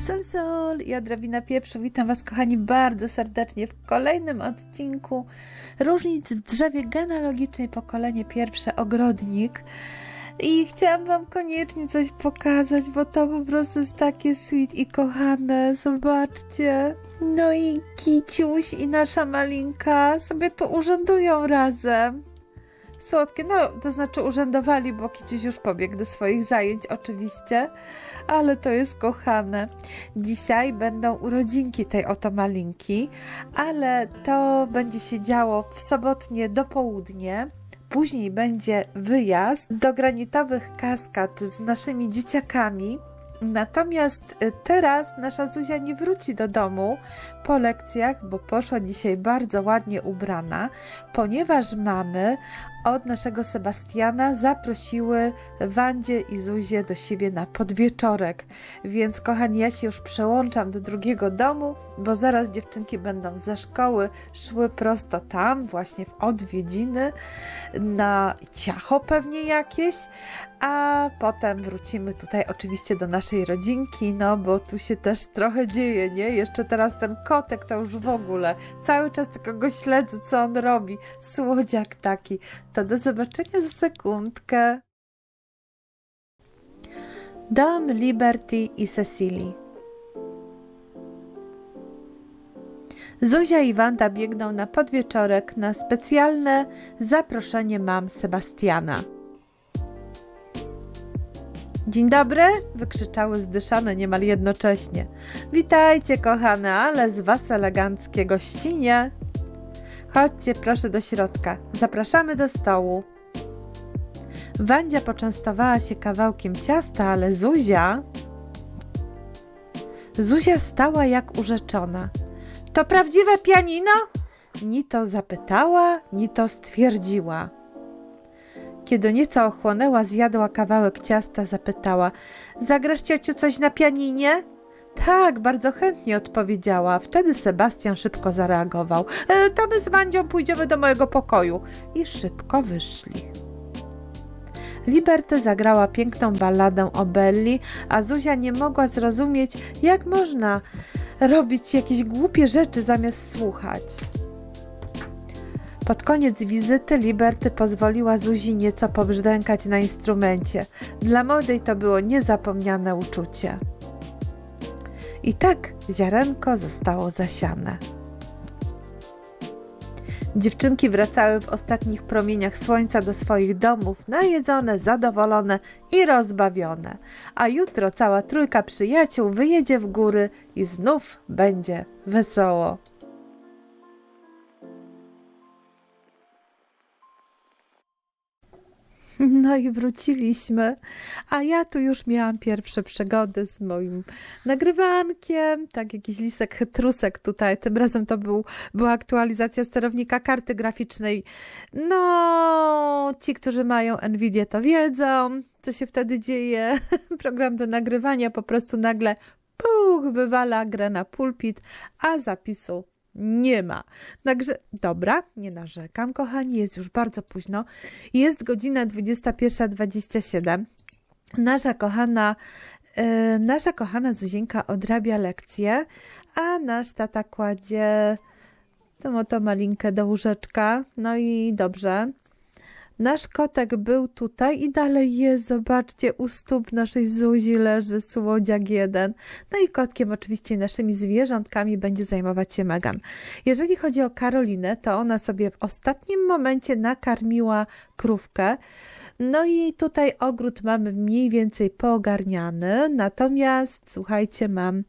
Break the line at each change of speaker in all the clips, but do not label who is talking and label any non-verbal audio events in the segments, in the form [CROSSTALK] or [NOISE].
Sol, sol, ja Drabina Pieprzu, witam Was kochani bardzo serdecznie w kolejnym odcinku Różnic w drzewie genealogicznej pokolenie pierwsze Ogrodnik. I chciałam Wam koniecznie coś pokazać, bo to po prostu jest takie sweet i kochane, zobaczcie. No i Kiciuś i nasza Malinka sobie tu urzędują razem słodkie. No, to znaczy urzędowali, bo Kiciuś już pobiegł do swoich zajęć, oczywiście, ale to jest kochane. Dzisiaj będą urodzinki tej oto malinki, ale to będzie się działo w sobotnie dopołudnie. Później będzie wyjazd do granitowych kaskad z naszymi dzieciakami. Natomiast teraz nasza Zuzia nie wróci do domu po lekcjach, bo poszła dzisiaj bardzo ładnie ubrana, ponieważ mamy od naszego Sebastiana zaprosiły Wandzie i Zuzię do siebie na podwieczorek. Więc kochani, ja się już przełączam do drugiego domu, bo zaraz dziewczynki będą ze szkoły szły prosto tam, właśnie w odwiedziny, na ciacho pewnie jakieś, a potem wrócimy tutaj oczywiście do naszej rodzinki, no bo tu się też trochę dzieje, nie? Jeszcze teraz ten kotek to już w ogóle. Cały czas tylko go śledzę, co on robi. Słodziak taki. To do zobaczenia za sekundkę. Dom Liberty i Cecily. Zuzia i Wanda biegną na podwieczorek na specjalne zaproszenie mam Sebastiana. Dzień dobry! wykrzyczały zdyszane niemal jednocześnie. Witajcie, kochane, ale z was eleganckie gościnie. Chodźcie proszę do środka. Zapraszamy do stołu. Wandzia poczęstowała się kawałkiem ciasta, ale Zuzia. Zuzia stała jak urzeczona. To prawdziwe pianino? Ni to zapytała, ni to stwierdziła. Kiedy nieco ochłonęła, zjadła kawałek ciasta, zapytała: Zagrasz ciociu coś na pianinie? Tak, bardzo chętnie odpowiedziała. Wtedy Sebastian szybko zareagował. E, to my z Wandzią pójdziemy do mojego pokoju. I szybko wyszli. Liberty zagrała piękną balladę o Belli, a Zuzia nie mogła zrozumieć, jak można robić jakieś głupie rzeczy zamiast słuchać. Pod koniec wizyty Liberty pozwoliła Zuzi nieco pobrzdękać na instrumencie. Dla młodej to było niezapomniane uczucie. I tak ziarenko zostało zasiane. Dziewczynki wracały w ostatnich promieniach słońca do swoich domów, najedzone, zadowolone i rozbawione. A jutro cała trójka przyjaciół wyjedzie w góry i znów będzie wesoło. [LAUGHS] No i wróciliśmy, a ja tu już miałam pierwsze przygody z moim nagrywankiem, tak jakiś lisek chytrusek tutaj, tym razem to był, była aktualizacja sterownika karty graficznej. No, ci, którzy mają Nvidia to wiedzą, co się wtedy dzieje. [LAUGHS] Program do nagrywania po prostu nagle puch, wywala grę na pulpit, a zapisu nie ma. Także dobra, nie narzekam, kochani, jest już bardzo późno. Jest godzina 21.27. Nasza kochana, yy, nasza kochana Zuzienka odrabia lekcję, a nasz tata kładzie tą oto malinkę do łóżeczka. No i dobrze. Nasz kotek był tutaj i dalej jest, zobaczcie, u stóp naszej Zuzi leży słodziak jeden. No i kotkiem, oczywiście naszymi zwierzątkami będzie zajmować się Megan. Jeżeli chodzi o Karolinę, to ona sobie w ostatnim momencie nakarmiła krówkę. No i tutaj ogród mamy mniej więcej poogarniany, natomiast słuchajcie, mam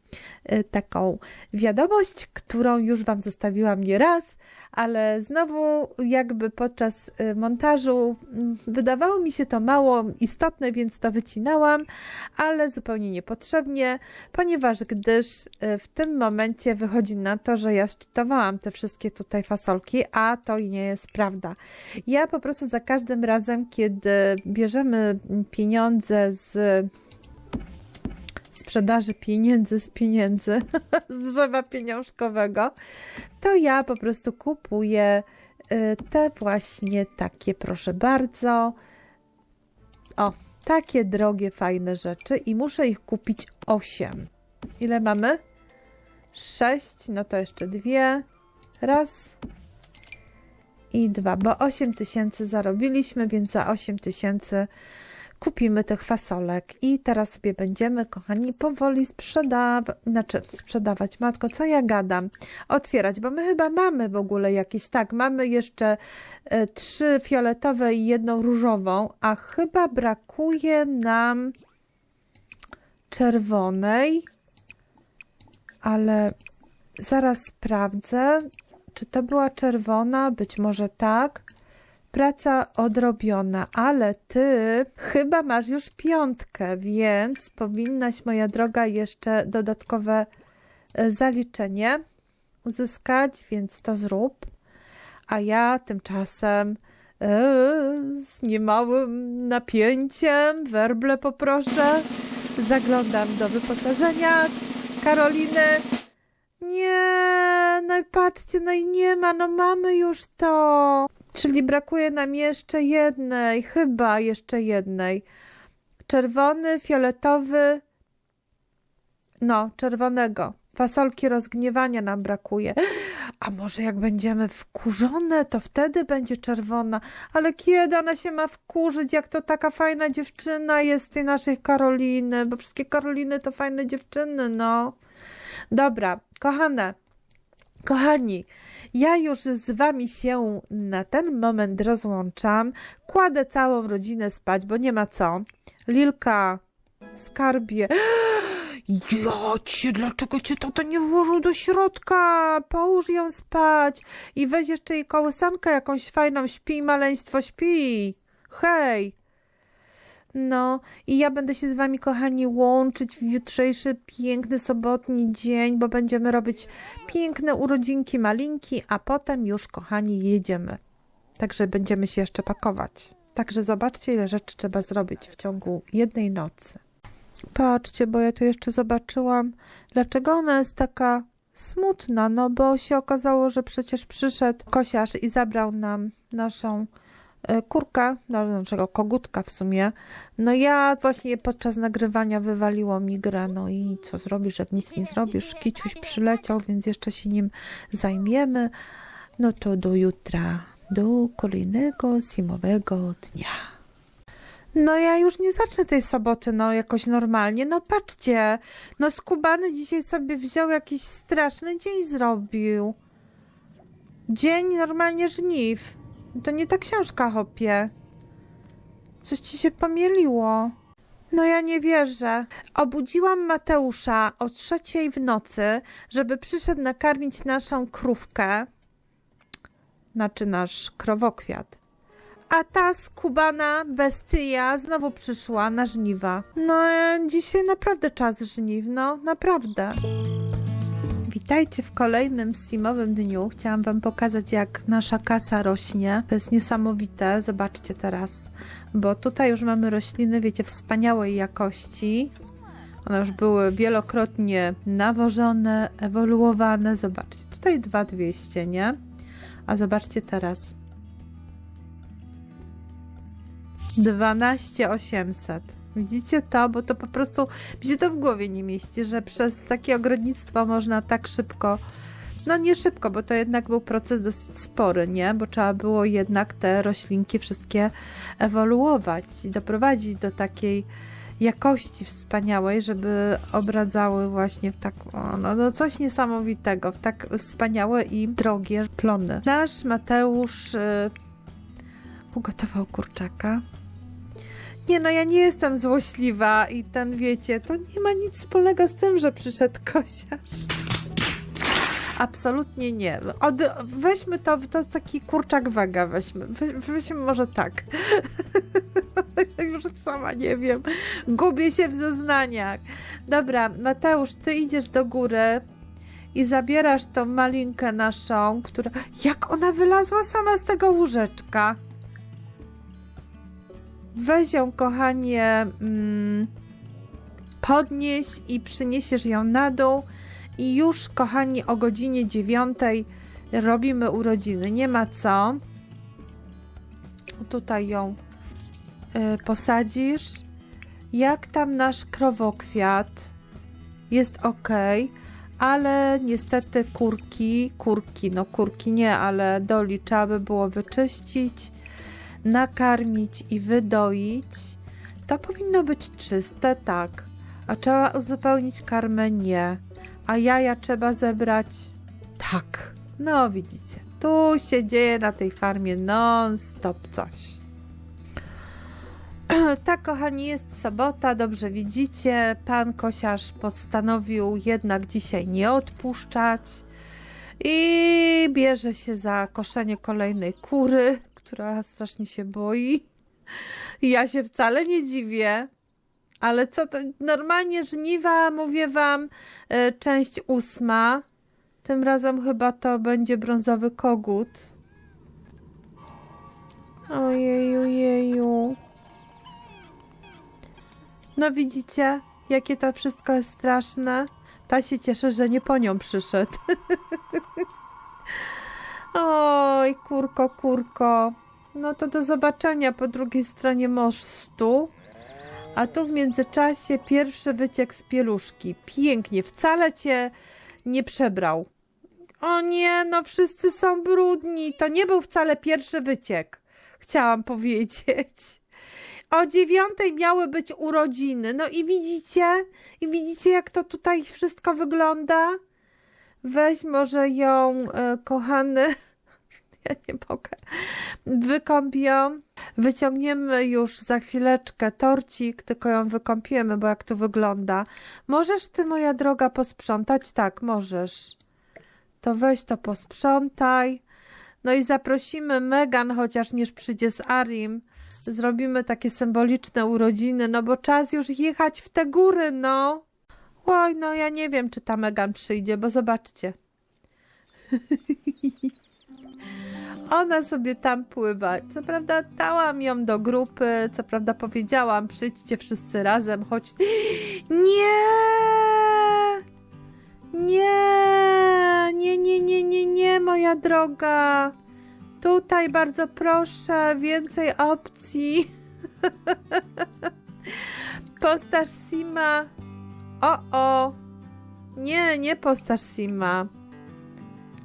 y, taką wiadomość, którą już Wam zostawiłam nie raz, ale znowu jakby podczas y, montażu mm, wydawało mi się to mało istotne, więc to wycinałam, ale zupełnie niepotrzebnie, ponieważ gdyż y, w tym momencie wychodzi na to, że ja szczytowałam te wszystkie tutaj fasolki, a to nie jest prawda. Ja po prostu za każdym razem, kiedy bierzemy pieniądze z sprzedaży pieniędzy z pieniędzy, [LAUGHS] z drzewa pieniążkowego, to ja po prostu kupuję y, te właśnie takie, proszę bardzo, o, takie drogie, fajne rzeczy i muszę ich kupić 8. Ile mamy? Sześć, no to jeszcze dwie. Raz i dwa, bo 8 tysięcy zarobiliśmy, więc za 8 tysięcy kupimy tych fasolek. I teraz sobie będziemy, kochani, powoli sprzedawać, znaczy sprzedawać, matko, co ja gadam? Otwierać, bo my chyba mamy w ogóle jakieś, tak, mamy jeszcze e, trzy fioletowe i jedną różową, a chyba brakuje nam czerwonej, ale zaraz sprawdzę, czy to była czerwona, być może tak. Praca odrobiona, ale ty chyba masz już piątkę, więc powinnaś, moja droga, jeszcze dodatkowe e, zaliczenie uzyskać, więc to zrób. A ja tymczasem e, z niemałym napięciem, werble poproszę, zaglądam do wyposażenia Karoliny. Nie, no i patrzcie, no i nie ma, no mamy już to. Czyli brakuje nam jeszcze jednej, chyba jeszcze jednej. Czerwony, fioletowy, no, czerwonego. Fasolki rozgniewania nam brakuje. A może jak będziemy wkurzone, to wtedy będzie czerwona. Ale kiedy ona się ma wkurzyć, jak to taka fajna dziewczyna jest tej naszej Karoliny, bo wszystkie Karoliny to fajne dziewczyny, no. Dobra, kochane, kochani, ja już z wami się na ten moment rozłączam. Kładę całą rodzinę spać, bo nie ma co. Lilka, skarbie. [GASPS] Jocie, dlaczego cię to nie włożył do środka? Połóż ją spać i weź jeszcze jej kołysankę jakąś fajną. Śpi, maleństwo, śpi. Hej. No i ja będę się z wami, kochani, łączyć w jutrzejszy piękny sobotni dzień, bo będziemy robić piękne urodzinki malinki, a potem już, kochani, jedziemy. Także będziemy się jeszcze pakować. Także zobaczcie, ile rzeczy trzeba zrobić w ciągu jednej nocy. Patrzcie, bo ja tu jeszcze zobaczyłam, dlaczego ona jest taka smutna, no bo się okazało, że przecież przyszedł kosiarz i zabrał nam naszą e, kurkę, no, naszego kogutka w sumie. No ja właśnie podczas nagrywania wywaliło mi grę, no i co zrobisz, jak nic nie zrobisz? Kiciuś przyleciał, więc jeszcze się nim zajmiemy. No to do jutra, do kolejnego zimowego dnia. No ja już nie zacznę tej soboty, no jakoś normalnie. No patrzcie, no skubany dzisiaj sobie wziął jakiś straszny dzień zrobił. Dzień normalnie żniw. To nie ta książka, hopie. Coś ci się pomieliło. No ja nie wierzę. Obudziłam Mateusza o trzeciej w nocy, żeby przyszedł nakarmić naszą krówkę. Znaczy nasz krowokwiat. A ta skubana bestia znowu przyszła na żniwa. No, e, dzisiaj naprawdę czas żniw, no, naprawdę. Witajcie w kolejnym simowym dniu. Chciałam Wam pokazać, jak nasza kasa rośnie. To jest niesamowite. Zobaczcie teraz, bo tutaj już mamy rośliny, wiecie, wspaniałej jakości. One już były wielokrotnie nawożone, ewoluowane. Zobaczcie, tutaj 2200, nie? A zobaczcie teraz. 12800. Widzicie to? Bo to po prostu mi się to w głowie nie mieści, że przez takie ogrodnictwo można tak szybko. No nie szybko, bo to jednak był proces dosyć spory, nie? Bo trzeba było jednak te roślinki wszystkie ewoluować i doprowadzić do takiej jakości wspaniałej, żeby obradzały właśnie w tak, no, no coś niesamowitego, w tak wspaniałe i drogie plony. Nasz Mateusz y, ugotował kurczaka. Nie no, ja nie jestem złośliwa i ten, wiecie, to nie ma nic wspólnego z tym, że przyszedł kosiarz. Absolutnie nie. Od, weźmy to, to jest taki kurczak wega, weźmy. Weź, weźmy może tak. [LAUGHS] Już sama nie wiem. Gubię się w zeznaniach. Dobra, Mateusz, ty idziesz do góry i zabierasz tą malinkę naszą, która... Jak ona wylazła sama z tego łóżeczka? Weź ją, kochanie, mm, podnieś i przyniesiesz ją na dół. I już, kochani, o godzinie dziewiątej robimy urodziny. Nie ma co. Tutaj ją y, posadzisz. Jak tam nasz krowokwiat? jest ok, ale niestety kurki, kurki, no kurki nie, ale doli trzeba by było wyczyścić, nakarmić i wydoić. To powinno być czyste, tak. A trzeba uzupełnić karmę? Nie. A jaja trzeba zebrać? Tak. No widzicie, tu się dzieje na tej farmie non-stop coś. [CLEARS THROAT] Tak, kochani, jest sobota, dobrze widzicie. Pan kosiarz postanowił jednak dzisiaj nie odpuszczać i bierze się za koszenie kolejnej kury, która strasznie się boi. Ja się wcale nie dziwię. Ale co to? Normalnie żniwa, mówię wam, e, część ósma. Tym razem chyba to będzie brązowy kogut. Ojeju, jeju. No widzicie, jakie to wszystko jest straszne. Ta się cieszy, że nie po nią przyszedł. [LAUGHS] Oj, kurko, kurko. No to do zobaczenia po drugiej stronie mostu. A tu w międzyczasie pierwszy wyciek z pieluszki. Pięknie, wcale cię nie przebrał. O nie, no wszyscy są brudni. To nie był wcale pierwszy wyciek. Chciałam powiedzieć. O dziewiątej miały być urodziny. No i widzicie? I widzicie, jak to tutaj wszystko wygląda? Weź może ją, e, kochany. [LAUGHS] Ja nie mogę. Wykąpią. Wyciągniemy już za chwileczkę torcik, tylko ją wykąpiemy, bo jak tu wygląda. Możesz ty, moja droga, posprzątać? Tak, możesz. To weź to posprzątaj. No i zaprosimy Megan, chociaż niż przyjdzie z Arim. Zrobimy takie symboliczne urodziny, no bo czas już jechać w te góry, no. Oj, no ja nie wiem, czy ta Megan przyjdzie, bo zobaczcie. [LAUGHS] Ona sobie tam pływa. Co prawda dałam ją do grupy, co prawda powiedziałam, przyjdźcie wszyscy razem, choć... Nie! Nie! Nie, nie, nie, nie, nie, moja droga. Tutaj bardzo proszę, więcej opcji. [LAUGHS] Postaż Sima. O, o. Nie, nie postaż Sima.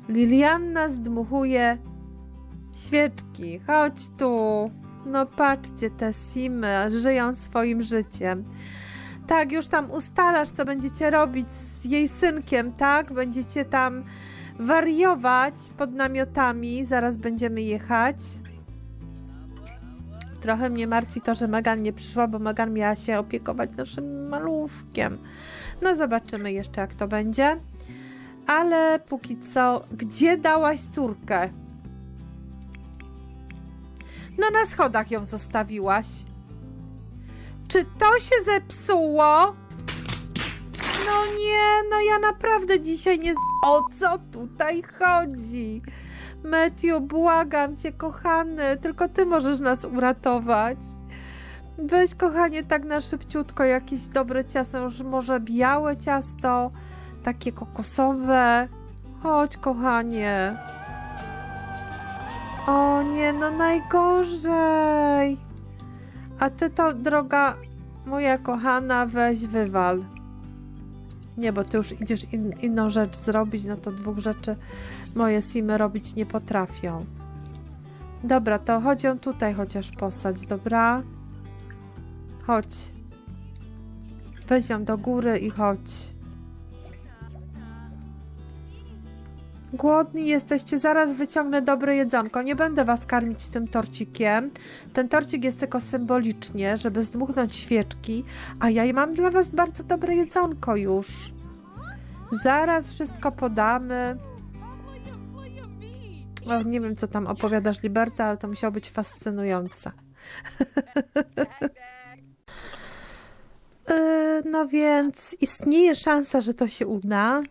Lilianna zdmuchuje świeczki. Chodź tu. No patrzcie, te Simy żyją swoim życiem. Tak, już tam ustalasz, co będziecie robić z jej synkiem, tak? Będziecie tam wariować pod namiotami. Zaraz będziemy jechać. Trochę mnie martwi to, że Megan nie przyszła, bo Megan miała się opiekować naszym maluszkiem. No zobaczymy jeszcze, jak to będzie. Ale póki co, gdzie dałaś córkę? No na schodach ją zostawiłaś. Czy to się zepsuło? No nie, no ja naprawdę dzisiaj nie... z- O co tutaj chodzi? Matthew, błagam cię, kochany, tylko ty możesz nas uratować. Weź, kochanie, tak na szybciutko jakieś dobre ciasto, już może białe ciasto, takie kokosowe. Chodź, kochanie. O nie, no najgorzej. A ty to, droga moja kochana, weź wywal. Nie, bo ty już idziesz in, inną rzecz zrobić, no to dwóch rzeczy moje simy robić nie potrafią. Dobra, to chodź ją tutaj chociaż posadź, dobra? Chodź. Weź ją do góry i chodź. Głodni jesteście, zaraz wyciągnę dobre jedzonko. Nie będę was karmić tym torcikiem. Ten torcik jest tylko symbolicznie, żeby zdmuchnąć świeczki, a ja mam dla was bardzo dobre jedzonko już. Zaraz wszystko podamy. O, nie wiem, co tam opowiadasz, Liberta, ale to musiało być fascynujące. Yy, [LAUGHS] no więc istnieje szansa, że to się uda.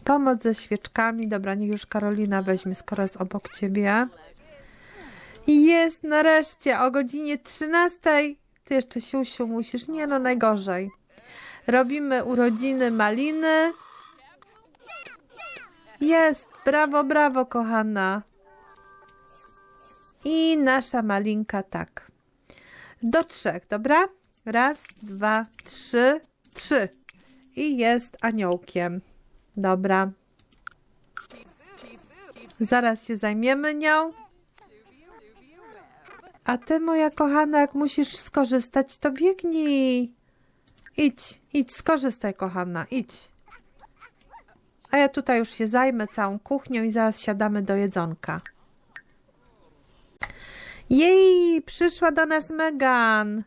Pomoc ze świeczkami. Dobra, niech już Karolina weźmie, skoro jest obok ciebie. Jest nareszcie o godzinie 13. Ty jeszcze siusiu musisz. Nie no, najgorzej. Robimy urodziny maliny. Jest, brawo, brawo, kochana. I nasza malinka tak. Do trzech, dobra? Raz, dwa, trzy, trzy. i jest aniołkiem. Dobra. Zaraz się zajmiemy nią. A ty, moja kochana, jak musisz skorzystać, to biegnij. Idź, idź, skorzystaj, kochana, idź. A ja tutaj już się zajmę całą kuchnią i zaraz siadamy do jedzonka. Jej, przyszła do nas Megan.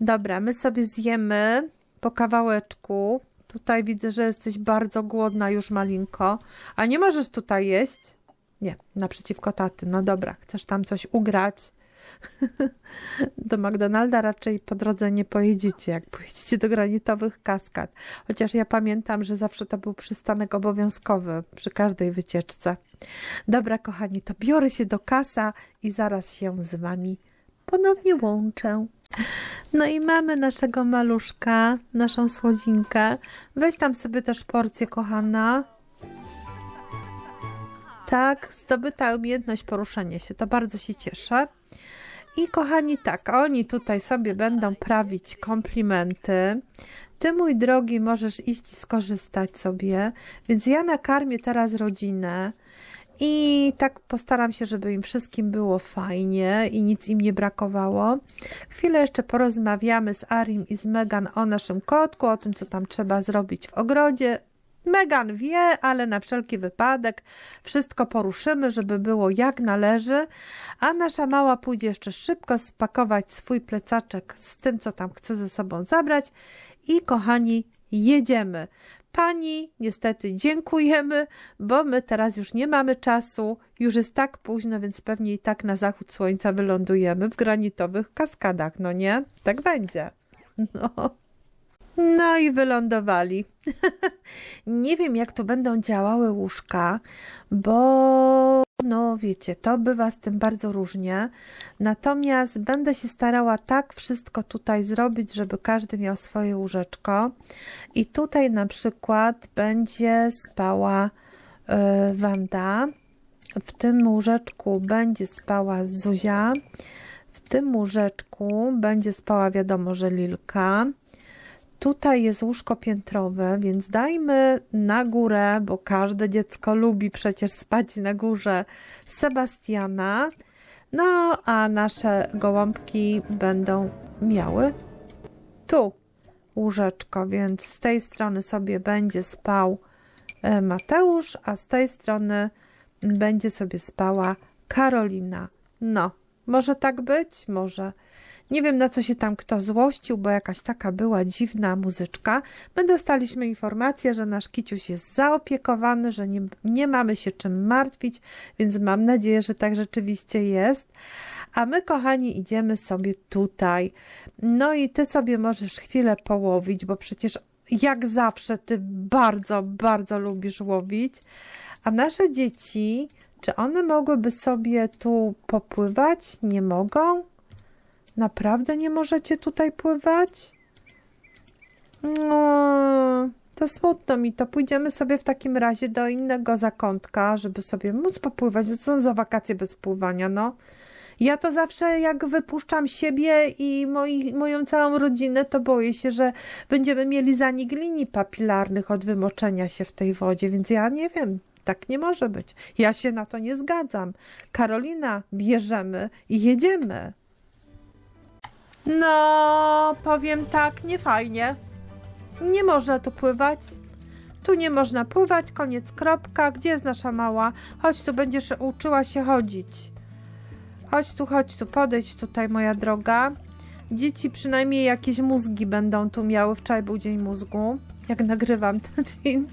Dobra, my sobie zjemy po kawałeczku. Tutaj widzę, że jesteś bardzo głodna już, Malinko. A nie możesz tutaj jeść? Nie, naprzeciwko taty. No dobra, chcesz tam coś ugrać? [LAUGHS] do McDonalda raczej po drodze nie pojedziecie, jak pojedziecie do granitowych kaskad. Chociaż ja pamiętam, że zawsze to był przystanek obowiązkowy przy każdej wycieczce. Dobra, kochani, to biorę się do kasa i zaraz się z wami ponownie łączę. No i mamy naszego maluszka, naszą słodzinkę. Weź tam sobie też porcję, kochana. Tak, zdobyta umiejętność poruszania się, to bardzo się cieszę. I kochani, tak, oni tutaj sobie będą prawić komplimenty. Ty, mój drogi, możesz iść skorzystać sobie, więc ja nakarmię teraz rodzinę. I tak postaram się, żeby im wszystkim było fajnie i nic im nie brakowało. Chwilę jeszcze porozmawiamy z Arim i z Megan o naszym kotku, o tym, co tam trzeba zrobić w ogrodzie. Megan wie, ale na wszelki wypadek wszystko poruszymy, żeby było jak należy, a nasza mała pójdzie jeszcze szybko spakować swój plecaczek z tym, co tam chce ze sobą zabrać i kochani, jedziemy. Pani, niestety dziękujemy, bo my teraz już nie mamy czasu, już jest tak późno, więc pewnie i tak na zachód słońca wylądujemy w granitowych kaskadach, no nie? Tak będzie. No. No i wylądowali. [LAUGHS] nie wiem, jak to będą działały łóżka, bo no wiecie, to bywa z tym bardzo różnie. Natomiast będę się starała tak wszystko tutaj zrobić, żeby każdy miał swoje łóżeczko. I tutaj na przykład będzie spała y, Wanda. W tym łóżeczku będzie spała Zuzia. W tym łóżeczku będzie spała, wiadomo, że Lilka. Tutaj jest łóżko piętrowe, więc dajmy na górę, bo każde dziecko lubi przecież spać na górze Sebastiana. No, a nasze gołąbki będą miały tu łóżeczko, więc z tej strony sobie będzie spał e, Mateusz, a z tej strony będzie sobie spała Karolina. No, może tak być? Może. Nie wiem, na co się tam kto złościł, bo jakaś taka była dziwna muzyczka. My dostaliśmy informację, że nasz kiciuś jest zaopiekowany, że nie, nie mamy się czym martwić, więc mam nadzieję, że tak rzeczywiście jest. A my, kochani, idziemy sobie tutaj. No i ty sobie możesz chwilę połowić, bo przecież jak zawsze ty bardzo, bardzo lubisz łowić. A nasze dzieci, czy one mogłyby sobie tu popływać? Nie mogą? Naprawdę nie możecie tutaj pływać? No, to smutno mi to. Pójdziemy sobie w takim razie do innego zakątka, żeby sobie móc popływać. Co są za wakacje bez pływania, no? Ja to zawsze jak wypuszczam siebie i moi, moją całą rodzinę, to boję się, że będziemy mieli zanik linii papilarnych od wymoczenia się w tej wodzie, więc ja nie wiem. Tak nie może być. Ja się na to nie zgadzam. Karolina, bierzemy i jedziemy. No, powiem tak, nie fajnie. Nie można tu pływać. Tu nie można pływać, koniec, kropka. Gdzie jest nasza mała? Chodź tu, będziesz uczyła się chodzić. Chodź tu, chodź tu, podejdź tutaj, moja droga. Dzieci przynajmniej jakieś mózgi będą tu miały. Wczoraj był dzień mózgu, jak nagrywam ten film.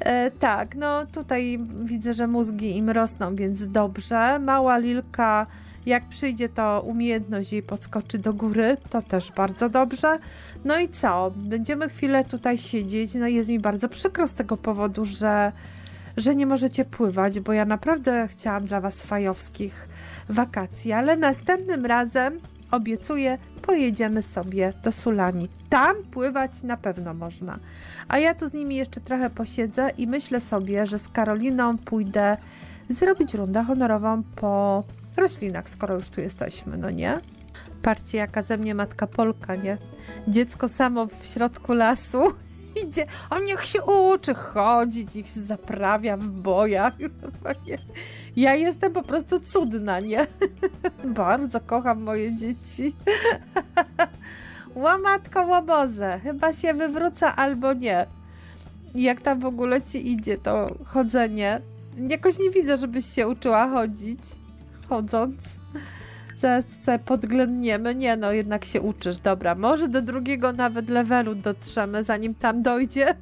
E, tak, no tutaj widzę, że mózgi im rosną, więc dobrze. Mała Lilka jak przyjdzie to umiejętność jej podskoczy do góry, to też bardzo dobrze. No i co? Będziemy chwilę tutaj siedzieć. No jest mi bardzo przykro z tego powodu, że, że nie możecie pływać, bo ja naprawdę chciałam dla Was fajowskich wakacji, ale następnym razem obiecuję, pojedziemy sobie do Sulani. Tam pływać na pewno można. A ja tu z nimi jeszcze trochę posiedzę i myślę sobie, że z Karoliną pójdę zrobić rundę honorową po roślinach, skoro już tu jesteśmy, no nie? Patrzcie, jaka ze mnie matka Polka, nie? Dziecko samo w środku lasu [LAUGHS] idzie, a niech się uczy chodzić, niech się zaprawia w bojach. [LAUGHS] Normalnie. Ja jestem po prostu cudna, nie? [LAUGHS] Bardzo kocham moje dzieci. Łamatko łobozę, chyba się wywrócę albo nie. Jak tam w ogóle ci idzie to chodzenie? Jakoś nie widzę, żebyś się uczyła chodzić, chodząc. Zaraz sobie podględniemy. Nie no, jednak się uczysz. Dobra, może do drugiego nawet levelu dotrzemy, zanim tam dojdziesz.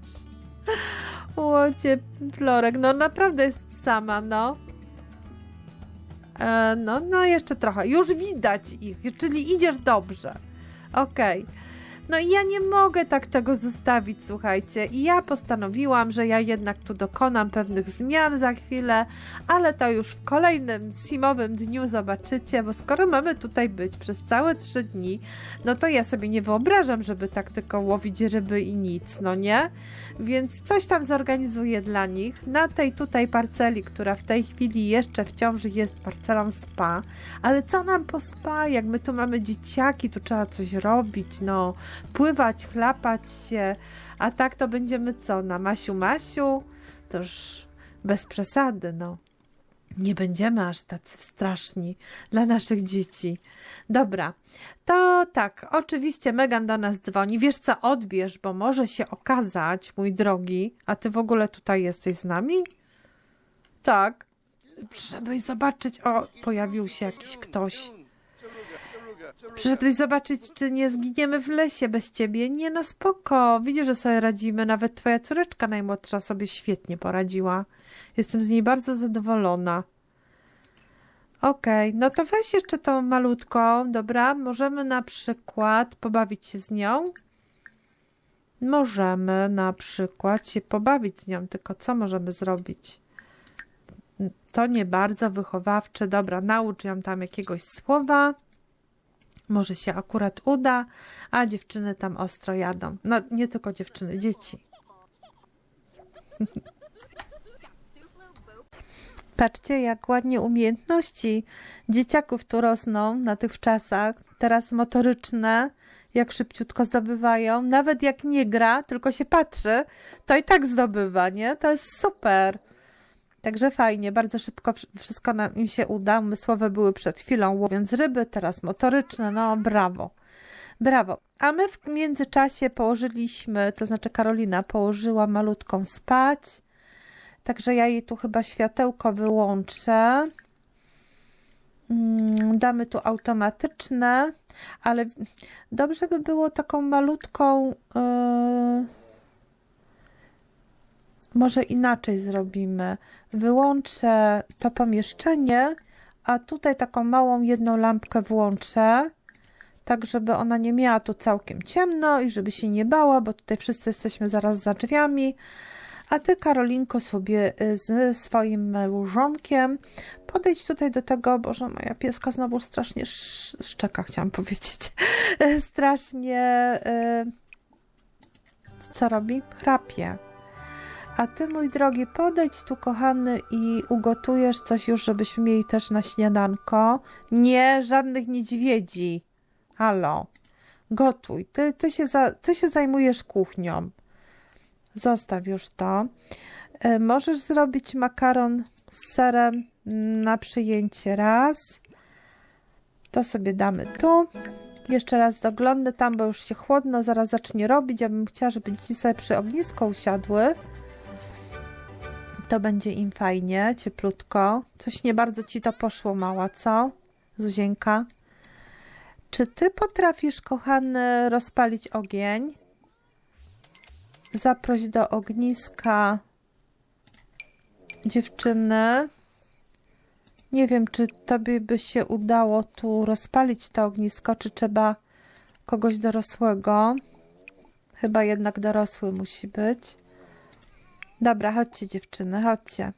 [LAUGHS] Łocie, Florek, no naprawdę jest sama, no. E, no, no jeszcze trochę. Już widać ich, czyli idziesz dobrze. Okej. No i ja nie mogę tak tego zostawić, słuchajcie. I ja postanowiłam, że ja jednak tu dokonam pewnych zmian za chwilę, ale to już w kolejnym simowym dniu zobaczycie, bo skoro mamy tutaj być przez całe trzy dni, no to ja sobie nie wyobrażam, żeby tak tylko łowić ryby i nic, no nie? Więc coś tam zorganizuję dla nich na tej tutaj parceli, która w tej chwili jeszcze wciąż jest parcelą spa, ale co nam po spa, jak my tu mamy dzieciaki, tu trzeba coś robić, no pływać, chlapać się, a tak to będziemy co, na Masiu Masiu? To już bez przesady, no. Nie będziemy aż tacy straszni dla naszych dzieci. Dobra, to tak, oczywiście Megan do nas dzwoni. Wiesz co, odbierz, bo może się okazać, mój drogi, a ty w ogóle tutaj jesteś z nami? Tak. Przyszedłeś zobaczyć, o, pojawił się jakiś ktoś. Przyszedłeś zobaczyć, czy nie zginiemy w lesie bez ciebie. Nie no, spoko. Widzisz, że sobie radzimy. Nawet twoja córeczka najmłodsza sobie świetnie poradziła. Jestem z niej bardzo zadowolona. Okej, no to weź jeszcze tą malutką, dobra? Możemy na przykład pobawić się z nią. Możemy na przykład się pobawić z nią, tylko co możemy zrobić? To nie bardzo wychowawcze. Dobra, naucz ją tam jakiegoś słowa. Może się akurat uda, a dziewczyny tam ostro jadą. No nie tylko dziewczyny, dzieci. [LAUGHS] Patrzcie, jak ładnie umiejętności dzieciaków tu rosną na tych czasach. Teraz motoryczne, jak szybciutko zdobywają. Nawet jak nie gra, tylko się patrzy, to i tak zdobywa, nie? To jest super. Także fajnie, bardzo szybko wszystko nam im się uda. Umysłowe były przed chwilą łowiąc ryby, teraz motoryczne, no brawo. Brawo. A my w międzyczasie położyliśmy, to znaczy Karolina położyła malutką spać. Także ja jej tu chyba światełko wyłączę. Mm, Damy tu automatyczne, ale dobrze by było taką malutką. Yy może inaczej zrobimy. Wyłączę to pomieszczenie, a tutaj taką małą jedną lampkę włączę, tak żeby ona nie miała tu całkiem ciemno i żeby się nie bała, bo tutaj wszyscy jesteśmy zaraz za drzwiami. A ty, Karolinko, sobie y, z swoim małżonkiem podejdź tutaj do tego, Boże, moja pieska znowu strasznie sz- szczeka, chciałam powiedzieć. [LAUGHS] strasznie. Y, co robi? Chrapie. A ty, mój drogi, podejdź tu, kochany, i ugotujesz coś już, żebyśmy mieli też na śniadanko. Nie, żadnych niedźwiedzi. Halo, gotuj. Ty, ty, się, za, ty się zajmujesz kuchnią. Zostaw już to. E, możesz zrobić makaron z serem na przyjęcie raz. To sobie damy tu. Jeszcze raz doglądnę tam, bo już się chłodno zaraz zacznie robić. Ja bym chciała, żeby dzieci sobie przy ognisku usiadły. To będzie im fajnie, cieplutko. Coś nie bardzo ci to poszło, mała, co? Zuzieńka. Czy ty potrafisz, kochany, rozpalić ogień? Zaproś do ogniska dziewczyny. Nie wiem, czy tobie by się udało tu rozpalić to ognisko, czy trzeba kogoś dorosłego. Chyba jednak dorosły musi być. Dobra, chodźcie dziewczyny, chodźcie.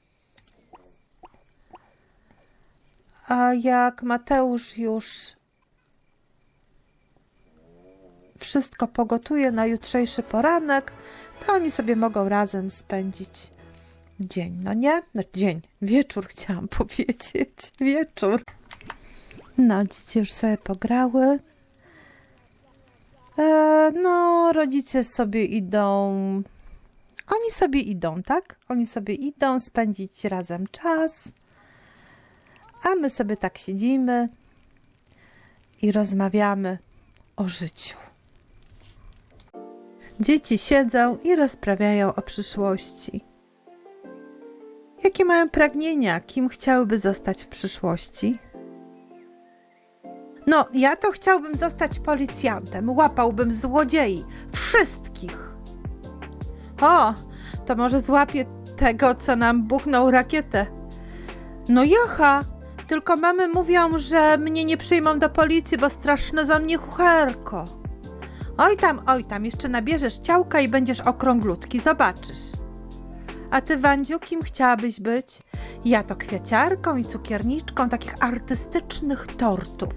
A jak Mateusz już wszystko pogotuje na jutrzejszy poranek, to oni sobie mogą razem spędzić dzień, no nie? No, dzień, wieczór [LAUGHS] chciałam powiedzieć, wieczór. No, dzieci już sobie pograły, E, no, rodzice sobie idą. Oni sobie idą, tak? Oni sobie idą spędzić razem czas, a my sobie tak siedzimy i rozmawiamy o życiu. Dzieci siedzą i rozprawiają o przyszłości. Jakie mają pragnienia, kim chciałyby zostać w przyszłości? No, ja to chciałbym zostać policjantem. Łapałbym złodziei. Wszystkich. O, to może złapię tego, co nam buchnął rakietę. No jocha, tylko mamy mówią, że mnie nie przyjmą do policji, bo straszne za mnie chucherko. Oj tam, oj tam, jeszcze nabierzesz ciałka i będziesz okrąglutki, zobaczysz. A ty, Wandziu, kim chciałabyś być? Ja to kwiaciarką i cukierniczką takich artystycznych tortów.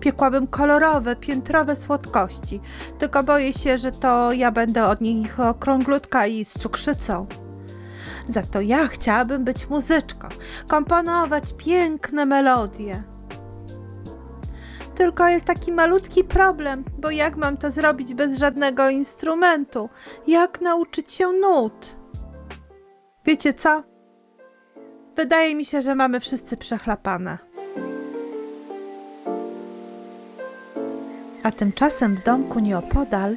Piekłabym kolorowe, piętrowe słodkości, tylko boję się, że to ja będę od nich okrąglutka i z cukrzycą. Za to ja chciałabym być muzyczką, komponować piękne melodie. Tylko jest taki malutki problem, bo jak mam to zrobić bez żadnego instrumentu? Jak nauczyć się nut? Wiecie co? Wydaje mi się, że mamy wszyscy przechlapane. A tymczasem w domku nieopodal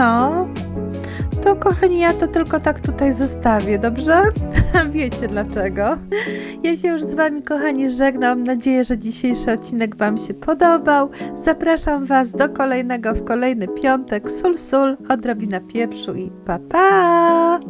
No, to kochani, ja to tylko tak tutaj zostawię, dobrze? [LAUGHS] Wiecie dlaczego. Ja się już z Wami, kochani, żegnam. Mam nadzieję, że dzisiejszy odcinek Wam się podobał. Zapraszam Was do kolejnego w kolejny piątek. Sul, sul, odrobina pieprzu i pa, pa!